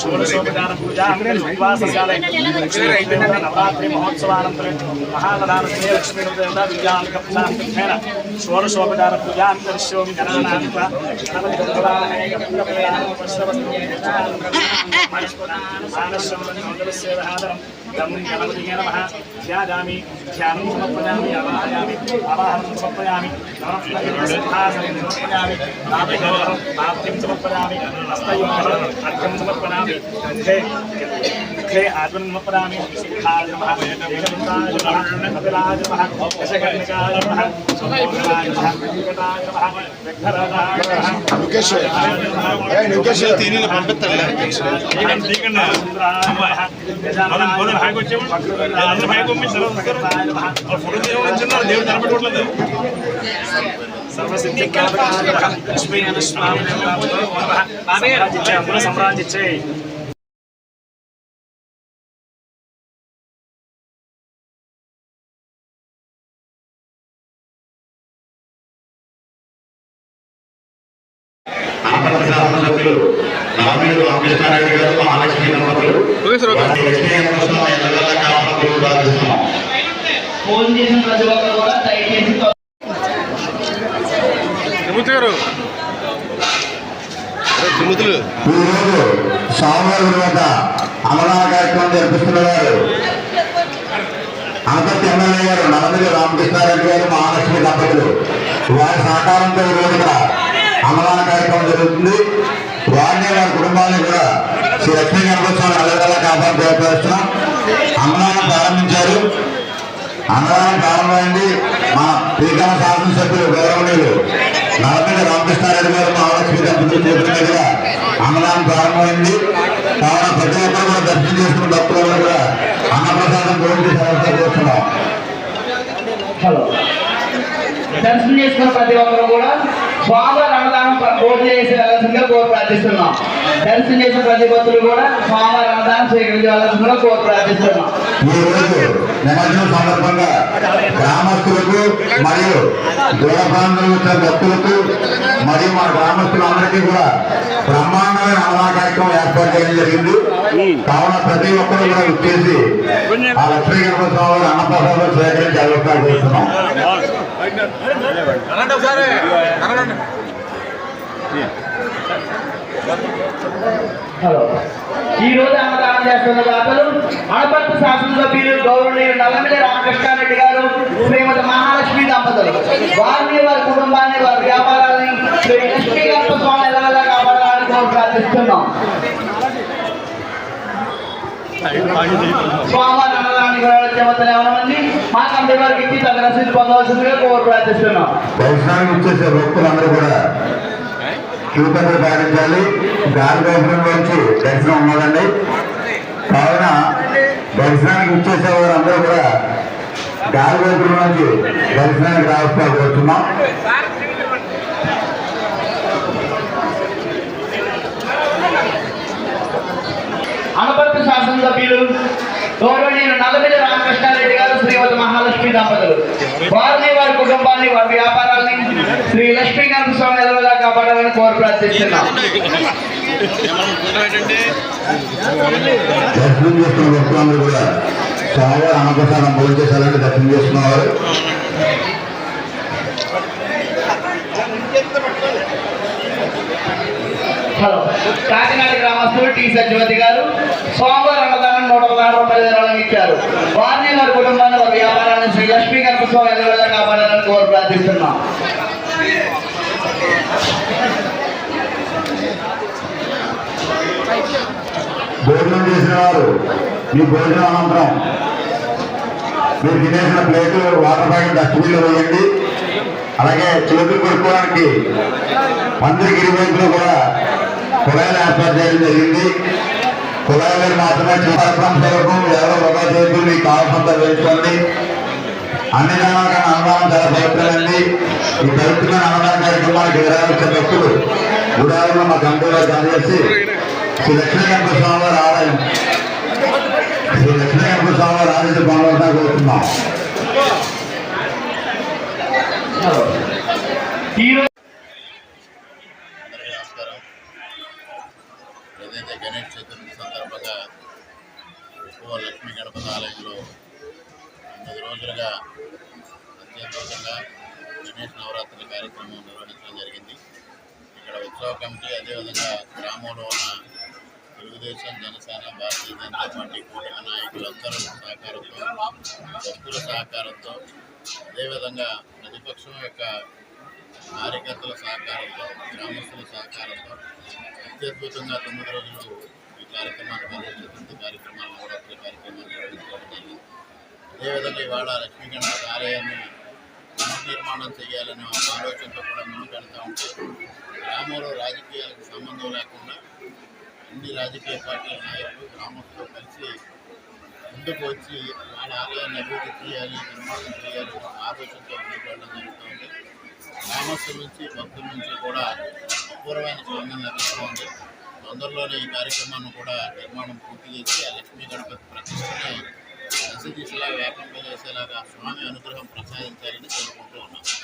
షోడశోపచార పూజ నవరాత్రి మహోత్సవానంతరం మహానదాన శ్రీలక్ష్మీ విద్యాకప్తాంతేన షోడశోపచార పూజాం కరిష్యోమి గణానాంత గణపతిసేవహాదరం తం గణపతిగే నమ ధ్యాయామి ధ్యానం సమర్పయామి అవాహయామి అవాహనం సమర్పయామి సమర్పయామి నాభిగౌరవం సమర్పయామి హస్తయోగం అర్ఘ్యం సమర్పయామి ఏ ముఖేష్ తిని పంపిస్తారులే మనం పోదాం హాయికి వచ్చాము అందరూ హాయికి పంపి సెలవు వస్తారు ఫోటో తీయమని దేవుడు నిలబెట్టుకోవట్లేదు సర్వసిద్ధి సంప్రాంతించే ఆంధ్ర శాసనసభ్యులు నామినేడు రామకృష్ణారెడ్డి గారు మహాలక్ష్మి దంపతులు ఫోన్ చేసిన ప్రతి ఒక్కరు కూడా దయచేసి గారు. తిరుమతులు ఈరోజు స్వామివారి వద్ద అమరావతి కార్యక్రమం జరిపిస్తున్నారు అనపతి ఎమ్మెల్యే గారు నలమిది రామకృష్ణారెడ్డి గారు మహాలక్ష్మి దంపతులు వారి సహకారంతో ఈ రోజున అమరావతి కార్యక్రమం జరుగుతుంది వారిని వారి కుటుంబాన్ని కూడా శ్రీ లక్ష్మీ గణపతి అల్లగల్ల కాపాడు ప్రయత్నిస్తున్నాం. అన్నదానం ప్రారంభించారు. అన్నదానం ప్రారంభమైంది. మా శ్రీకాళ శాసనసభ్యులు గౌరవనీయులు నలపల్లి రామకృష్ణారెడ్డి గారు మహాలక్ష్మి దంపతులు చేతుల దగ్గర అన్నదానం ప్రారంభమైంది. కావున ప్రతి ఒక్కరు కూడా దర్శనం చేసుకున్న భక్తులు కూడా అన్నప్రసాదం గురించి సమస్య చేస్తున్నాం హలో. దర్శనం చేసుకున్న ప్రతి ఒక్కరు కూడా స్వామివారి అన్నదానం పూర్తి చేసి వెళ్ళాల్సిందిగా కోరు ప్రార్థిస్తున్నాం. దర్శనం చేసిన ప్రతి భక్తులు కూడా స్వామివారి అన్నదానం స్వీకరించి వెళ్ళాల్సిందిగా కోరి ప్రార్థిస్తున్నాం. ఈ రోజు నిమజ్జనం సందర్భంగా గ్రామస్తులకు మరియు దూర ప్రాంతాలకు వచ్చిన భక్తులకు మరియు మన గ్రామస్తులందరికీ కూడా బ్రహ్మాండమైన అన్నదాన కార్యక్రమం ఏర్పాటు చేయడం జరిగింది. కావున ప్రతి ఒక్కరు కూడా వచ్చేసి ఆ లక్ష్మీ గణపతి స్వామి అన్నప్రసాదం స్వీకరించి అభిప్రాయం చేస్తున్నాం. హలో ఈ రోజు అన్నదానం చేస్తున్న దాతలు అనపర్తి శాసనసభ్యులు గౌరవనీయులు నల్లమిల్లి రామకృష్ణారెడ్డి గారు శ్రీమతి మహాలక్ష్మి దంపతులు. వారిని వారి కుటుంబాన్ని వారి వ్యాపారాన్ని శ్రీ లక్ష్మీ గణప స్వామి ఎలా కాపాడాలని కోరి ప్రార్థిస్తున్నాం స్వామివారి అన్నదానానికి వచ్చే మొత్తం ఎవరి మంది మా కంపెనీ వారికి ఇచ్చి తగిన రసీదు పొందవలసిందిగా కోరి ప్రార్థిస్తున్నాం దర్శనానికి వచ్చేసే భక్తులందరూ కూడా క్యూపర్లు పాటించాలి. గాలి గోపురం నుంచి దర్శనం ఉన్నదండి కావున దర్శనానికి వచ్చేసే వారందరూ కూడా గాలి గోపురం నుంచి దర్శనానికి రావస్తా కోరుతున్నాం అనపర్తి శాసనసభ్యులు గౌరవనీయులు నల్లమిల్లి రామకృష్ణారెడ్డి గారు శ్రీమతి మహాలక్ష్మి దంపతులు. వారిని వారి కుటుంబాన్ని వారి వ్యాపారాన్ని శ్రీ లక్ష్మీ గణప స్వామి ఎదవలా కాపాడాలని కోరి ప్రార్థిస్తున్నాం. దర్శనం చేసుకున్న భక్తులందరూ కూడా స్వామివారి అన్నప్రసాదం భోజనం చేశారంటే దర్శనం చేసుకున్నవారు. హలో కాకినాడ గ్రామస్తులు టి సత్యవతి గారు స్వామివారి అన్నదానం నూట పదహారు రూపాయల ధరలను ఇచ్చారు. వారిని వారి కుటుంబాన్ని వారి వ్యాపారాన్ని శ్రీ లక్ష్మీ గణప స్వామి కాపాడాలని కోరు ప్రార్థిస్తున్నాం. భోజనం చేసిన వారు మీ భోజనం అనంతరం మీరు తినేసిన ప్లేట్లు వాటర్ ప్యాకెట్ డస్ట్బిన్లో వేయండి. అలాగే చేతులు కొట్టుకోవడానికి మందిరికి ఇరువైపులో కూడా కులాల ఏర్పాటు చేయడం జరిగింది. కుళాయిలు మాత్రమే కార్యక్రమం కొరకు ఎవరో ఒక చేతులు మీకు కావాల్సినంత వేసుకోండి. అన్ని దానాల కన్నా అన్నదానం చాలా పవిత్రమైంది. ఈ పవిత్రమైన అన్నదాన కార్యక్రమానికి ఎదురాల్సిన భక్తులు గుడారంలో మా గంటలో అందజేసి శ్రీ లక్ష్మీ గణపతి స్వామి వారి ఆలయం. శ్రీ లక్ష్మీ గణపతి స్వామి వారి ఆలయం పొందవలసిన కోరుతున్నాం హలో ఈరోజు అందరికీ నమస్కారం ఏదైతే గణేష్ చతుర్థి సందర్భంగా ఎక్కువ లక్ష్మీ గణపతి ఆలయంలో తొమ్మిది రోజులుగా అత్యద్భుతంగా గణేష్ నవరాత్రి కార్యక్రమం నిర్వహించడం జరిగింది. ఇక్కడ ఉత్సవ కమిటీ అదేవిధంగా గ్రామంలో ఉన్న తెలుగుదేశం జనసేన భారతీయ జనతా పార్టీ కూటమి నాయకులందరూ సహకారంతో భక్తుల సహకారంతో అదేవిధంగా ప్రతిపక్షం యొక్క కార్యకర్తల సహకారంతో గ్రామస్తుల సహకారంతో అత్యద్భుతంగా తొమ్మిది రోజులు ఈ కార్యక్రమాలు గణేష్ కార్యక్రమాలు నవరాత్రి కార్యక్రమాలు నిర్వహించడం జరిగింది అదేవిధంగా ఇవాళ లక్ష్మీ గణపతి ఆలయాన్ని పునర్నిర్మాణం చేయాలనే ఒక ఆలోచనతో కూడా ముందుకెళ్తూ ఉంటే. గ్రామంలో రాజకీయాలకు సంబంధం లేకుండా అన్ని రాజకీయ పార్టీల నాయకులు గ్రామంతో కలిసి ముందుకు వచ్చి వాళ్ళ ఆలయాన్ని అభివృద్ధి చేయాలి నిర్మాణం చేయాలి ఆలోచనతో ముందుకెళ్ళడం జరుగుతుంది గ్రామస్తుల నుంచి భక్తుల నుంచి కూడా అపూర్వమైన స్పందన లభిస్తోంది తొందరలోనే ఈ కార్యక్రమాన్ని కూడా నిర్మాణం పూర్తి చేసి ఆ లక్ష్మీ గణపతి ప్రతిష్టని దశ దిశలా వ్యాపింపజేసేలాగా స్వామి అనుగ్రహం ప్రసాదించాలని కోరుకుంటూ ఉన్నాం.